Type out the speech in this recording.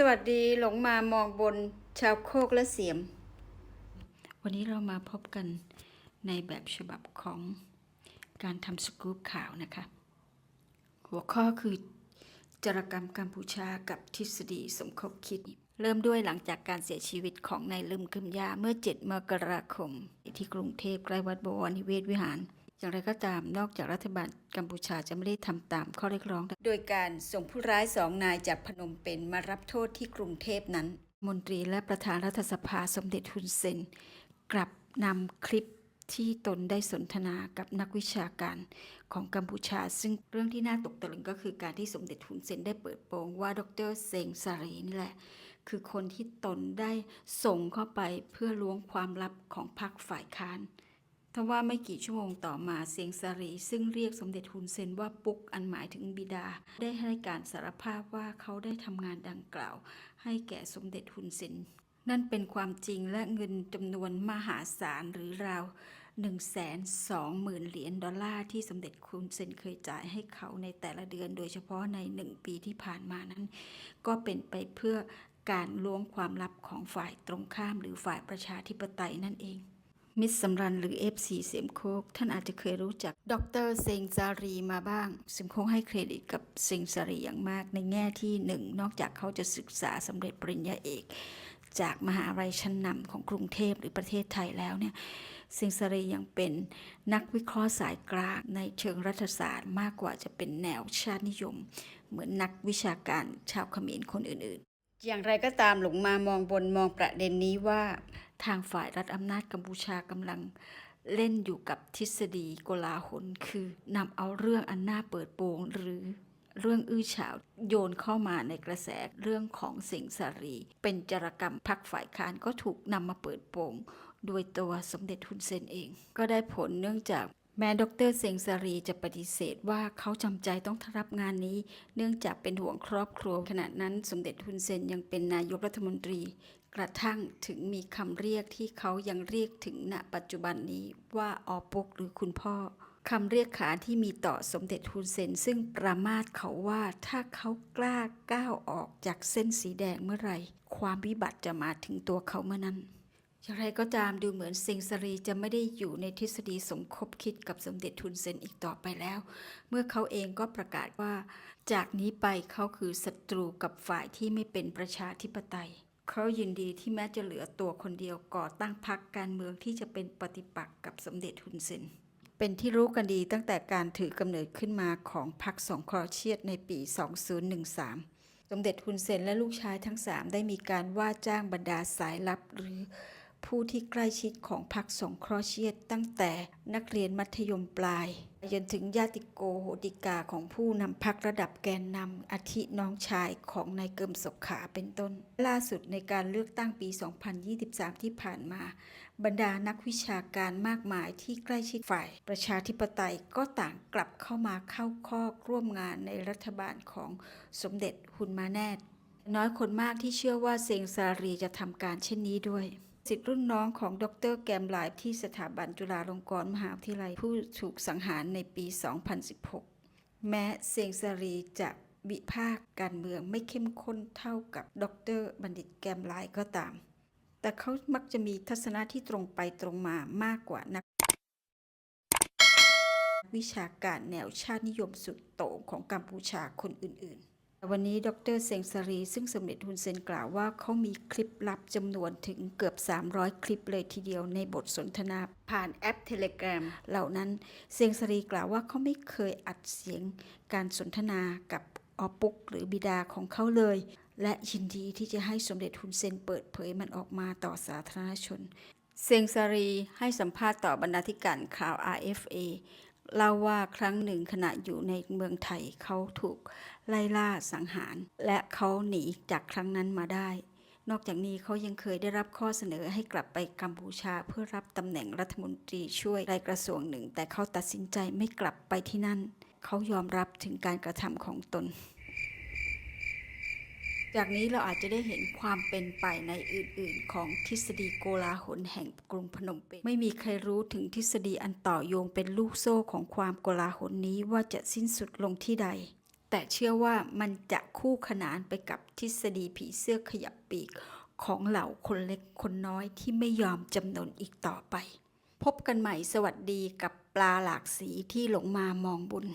สวัสดีหลงมามองบนชาวโคกและเสียม วันนี้เรามาพบกันในแบบฉบับของการทำสกู๊ปข่าวนะคะ หัวข้อคือจรกรรมกัมพูชากับทฤษฎีสมคบคิด เริ่มด้วยหลังจากการเสียชีวิตของนายลืมกึมยาเมื่อ 7 มกราคม ที่กรุงเทพใกล้วัดบวรนิเวศวิหาร อย่างไรก็ตามนอกจากรัฐบาลกัมพูชาจะไม่ได้ทำตามข้อเรียกร้อง โดยการส่งผู้ร้ายสองนายจากพนมเปญมารับโทษที่กรุงเทพนั้น มนตรีและประธานรัฐสภาสมเด็จฮุนเซน กลับนำคลิปที่ตนได้สนทนากับนักวิชาการของกัมพูชา ซึ่งเรื่องที่น่าตกตะลึงก็คือการที่สมเด็จฮุนเซนได้เปิดโปงว่าดรเซงซารีนี่แหละ คือคนที่ตนได้ส่งเข้าไปเพื่อล้วงความลับของพรรคฝ่ายค้าน ทว่าไม่กี่ชั่วโมงต่อมาเสียงสารีซึ่งเรียกสมเด็จฮุนเซนว่าปุ๊กอันหมายถึงบิดา ได้ให้การสารภาพว่าเขาได้ทำงานดังกล่าว ให้แก่สมเด็จฮุนเซนนั่นเป็นความจริงและเงินจำนวนมหาศาลหรือราว1 2 0 0 0 0 เหรียญดอลลาร์ที่สมเด็จคุนเซนเคยจ่ายให้เขาในแต่ละเดือน โดยเฉพาะในหนึ่งปีที่ผ่านมานั้น ก็เป็นไปเพื่อการล้วงความลับของฝ่ายตรงข้ามหรือฝ่ายประชาธิปไตยนั่นเอง มิตรสำรันหรือ F4 เสียมโคก ท่านอาจจะเคยรู้จัก ดรเซงซารีมาบ้างซึ่งคงให้เครดิตกับเซงซารีอย่างมากในแง่ที่หนึ่งนอกจากเขาจะศึกษาสำเร็จปริญญาเอก จากมหาลัยชั้นนำของกรุงเทพหรือประเทศไทยแล้วเนี่ยเซงซารียังเป็นนักวิเคราะห์สายกลางในเชิงรัฐศาสตร์มากกว่าจะเป็นแนวชาตินิยม เหมือนนักวิชาการชาวเขมรคนอื่นๆ อย่างไรก็ตามหลงมามองบนมองประเด็นนี้ว่า ทางฝ่ายรัฐอำนาจกัมพูชากำลังเล่นอยู่กับทฤษฎีโกลาหลคือนำเอาเรื่องอันน่าเปิดโปงหรือเรื่องอื้อฉาวโยนเข้ามาในกระแสเรื่องของสิงสารี เป็นจรกรรมพักฝ่ายค้านก็ถูกนำมาเปิดโปงโดยตัวสมเด็จฮุนเซนเอง ก็ได้ผลเนื่องจาก แม้ดรเซงซารีจะปฏิเสธว่าเขาจำใจต้องรับงานนี้ เนื่องจากเป็นห่วงครอบครัวขณะนั้นสมเด็จฮุนเซนยังเป็นนายกรัฐมนตรี กระทั่งถึงมีคำเรียกที่เขายังเรียกถึงณปัจจุบันนี้ว่าออปุกหรือคุณพ่อคำเรียกขานที่มีต่อสมเด็จฮุนเซนซึ่งประมาทเขาว่าถ้าเขากล้าก้าวออกจากเส้นสีแดงเมื่อไหร่ ความวิบัติจะมาถึงตัวเขาเมื่อนั้น อย่างไรก็ตามดูเหมือนเซงซารีจะไม่ได้อยู่ในทฤษฎีสมคบคิดกับสมเด็จทุนเซนอีกต่อไปแล้ว เมื่อเขาเองก็ประกาศว่า จากนี้ไปเขาคือศัตรูกับฝ่ายที่ไม่เป็นประชาธิปไตย เขายินดีที่แม้จะเหลือตัวคนเดียวก่อตั้งพรรคการเมืองที่จะเป็นปฏิปักษ์กับสมเด็จทุนเซนเป็นที่รู้กันดีตั้งแต่การถือกำเนิดขึ้นมาของพรรคสองครอเชียดในปี 2013 สมเด็จฮุนเซนและลูกชายทั้งสามได้มีการว่าจ้างบรรดาสายลับหรือ ผู้ที่ใกล้ชิดของพรรคสงเคราะห์เชียดตั้งแต่นักเรียนมัธยมปลายจนถึงญาติโกโหติกาของผู้นำพรรคระดับแกนนำอาทิน้องชายของนายเกิมศกขาเป็นต้น ล่าสุดในการเลือกตั้งปี 2023 ที่ผ่านมา บรรดานักวิชาการมากมายที่ใกล้ชิดฝ่าย ประชาธิปไตยก็ต่างกลับเข้ามาเข้าคอร่วมงานในรัฐบาลของสมเด็จฮุนมาแนตน้อยคนมากที่เชื่อว่าเซงซารีจะทำการเช่นนี้ด้วย สิทธิ์รุ่นน้องของดรแกมไลฟ์ที่สถาบันจุฬาลงกรณ์มหาวิทยาลัยผู้ถูกสังหารในปี 2016 แม้เซงซารีจะวิพากษ์การเมืองไม่เข้มข้นเท่ากับดรบัณฑิตแกมไลฟ์ก็ตาม แต่เขามักจะมีทัศนะที่ตรงไปตรงมามากกว่านัก วิชาการแนวชาตินิยมสุดโต่งของกัมพูชาคนอื่นๆ วันนี้ดรเซงซารี ซึ่งสมเด็จฮุนเซนกล่าวว่าเขามีคลิปลับจำนวนถึงเกือบ 300 คลิปเลยทีเดียวในบทสนทนาผ่านแอปเทเลกรา m เหล่านั้นเซงซารีกล่าวว่าเขาไม่เคยอัดเสียงการสนทนากับออปุกหรือบิดาของเขาเลย และยินดีที่จะให้สมเด็จฮุนเซนเปิดเผยมันออกมาต่อสาธารณชน เซงซารีให้สัมภาษณ์ต่อบรรณาธิการข่าว RFA เล่าว่าครั้งหนึ่งขณะอยู่ในเมืองไทยเขาถูกไล่ล่าสังหาร และเขาหนีจากครั้งนั้นมาได้ นอกจากนี้เขายังเคยได้รับข้อเสนอให้กลับไปกัมพูชาเพื่อรับตำแหน่งรัฐมนตรีช่วยในกระทรวงหนึ่ง แต่เขาตัดสินใจไม่กลับไปที่นั่น เขายอมรับถึงการกระทำของตน จากนี้เราอาจจะได้เห็นความเป็นไปในอื่นๆ ของทฤษฎีโกลาหลแห่งกรุงพนมเปญไม่มีใครรู้ถึงทฤษฎีอันต่อโยงเป็นลูกโซ่ของความโกลาหลนี้ว่าจะสิ้นสุดลงที่ใด แต่เชื่อว่ามันจะคู่ขนานไปกับทฤษฎีผีเสื้อขยับปีกของเหล่าคนเล็กคนน้อยที่ไม่ยอมจำนนอีกต่อไป พบกันใหม่สวัสดีกับปลาหลากสีที่หลงมามองบุญ